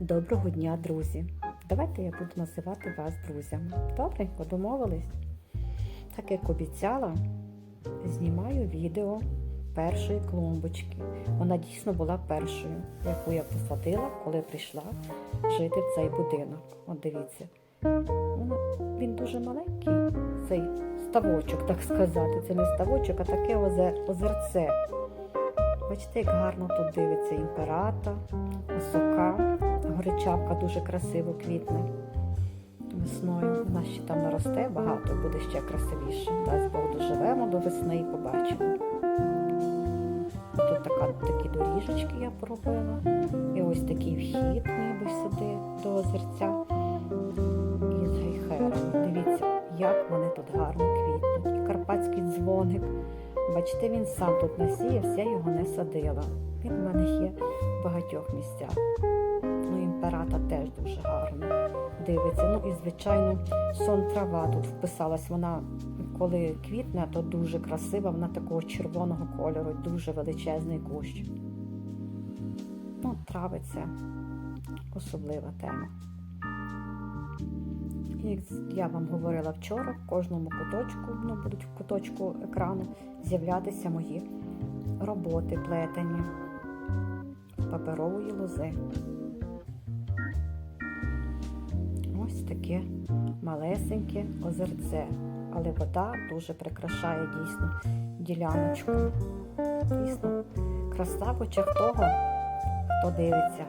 Доброго дня, друзі! Давайте я буду називати вас друзями. Добренько, домовились? Так як обіцяла, знімаю відео першої клумбочки. Вона дійсно була першою, яку я посадила, коли прийшла жити в цей будинок. От дивіться. Він дуже маленький, цей ставочок, так сказати. Це не ставочок, а таке озе- озерце. Бачите, як гарно тут дивиться імперата, осока, горичавка дуже красиво квітне. Весною вона ще там наросте багато, буде ще красивіше. Дасть Бог доживемо до весни і побачимо. Тут така, такі доріжечки я поробила. І ось такий вхід ніби сюди до озерця. І з гейхерами. Дивіться, як вони тут гарно квітнуть. І карпатський дзвоник. Бачите, він сам тут насіявся, я його не садила. Він в мене є в багатьох місцях. Ну, імперата теж дуже гарно дивиться. Ну і, звичайно, сон трава тут вписалась. Вона, коли квітне, то дуже красива, вона такого червоного кольору, дуже величезний кущ. Ну, трави це особлива тема. Як я вам говорила вчора, в кожному куточку, ну, будуть в куточку екрану з'являтися мої роботи плетені паперової лози. Таке малесеньке озерце, але вода дуже прикрашає дійсно діляночку. Дійсно, краса в очах того, хто дивиться.